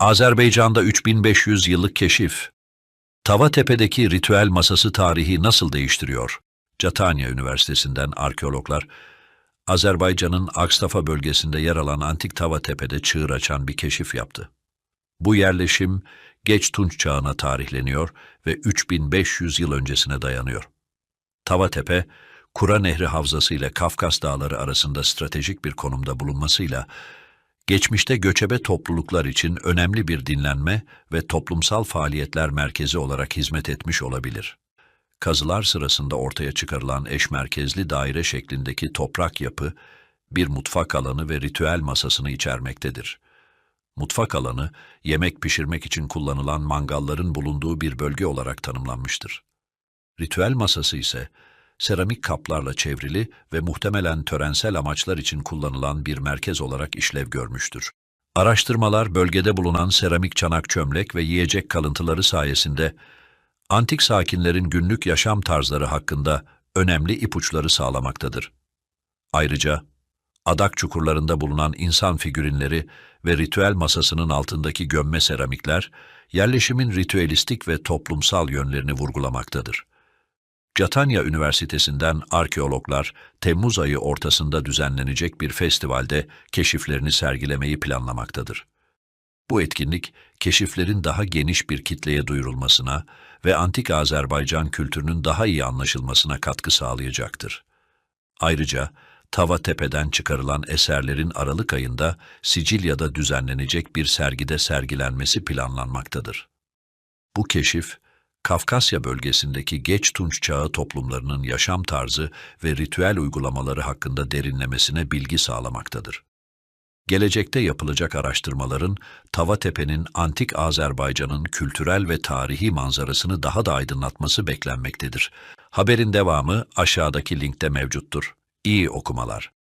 Azerbaycan'da 3500 yıllık keşif. Tavatepe'deki ritüel masası tarihi nasıl değiştiriyor? Catania Üniversitesi'nden arkeologlar, Azerbaycan'ın Akstafa bölgesinde yer alan Antik Tavatepe'de çığır açan bir keşif yaptı. Bu yerleşim geç Tunç çağına tarihleniyor ve 3500 yıl öncesine dayanıyor. Tavatepe, Kura Nehri Havzası ile Kafkas Dağları arasında stratejik bir konumda bulunmasıyla, geçmişte göçebe topluluklar için önemli bir dinlenme ve toplumsal faaliyetler merkezi olarak hizmet etmiş olabilir. Kazılar sırasında ortaya çıkarılan eş merkezli daire şeklindeki toprak yapı, bir mutfak alanı ve ritüel masasını içermektedir. Mutfak alanı, yemek pişirmek için kullanılan mangalların bulunduğu bir bölge olarak tanımlanmıştır. Ritüel masası ise, seramik kaplarla çevrili ve muhtemelen törensel amaçlar için kullanılan bir merkez olarak işlev görmüştür. Araştırmalar bölgede bulunan seramik çanak çömlek ve yiyecek kalıntıları sayesinde antik sakinlerin günlük yaşam tarzları hakkında önemli ipuçları sağlamaktadır. Ayrıca adak çukurlarında bulunan insan figürinleri ve ritüel masasının altındaki gömme seramikler, yerleşimin ritüelistik ve toplumsal yönlerini vurgulamaktadır. Catania Üniversitesi'nden arkeologlar, Temmuz ayı ortasında düzenlenecek bir festivalde keşiflerini sergilemeyi planlamaktadır. Bu etkinlik, keşiflerin daha geniş bir kitleye duyurulmasına ve antik Azerbaycan kültürünün daha iyi anlaşılmasına katkı sağlayacaktır. Ayrıca, Tava Tepe'den çıkarılan eserlerin Aralık ayında Sicilya'da düzenlenecek bir sergide sergilenmesi planlanmaktadır. Bu keşif, Kafkasya bölgesindeki geç Tunç çağı toplumlarının yaşam tarzı ve ritüel uygulamaları hakkında derinlemesine bilgi sağlamaktadır. Gelecekte yapılacak araştırmaların Tavatepe'nin antik Azerbaycan'ın kültürel ve tarihi manzarasını daha da aydınlatması beklenmektedir. Haberin devamı aşağıdaki linkte mevcuttur. İyi okumalar.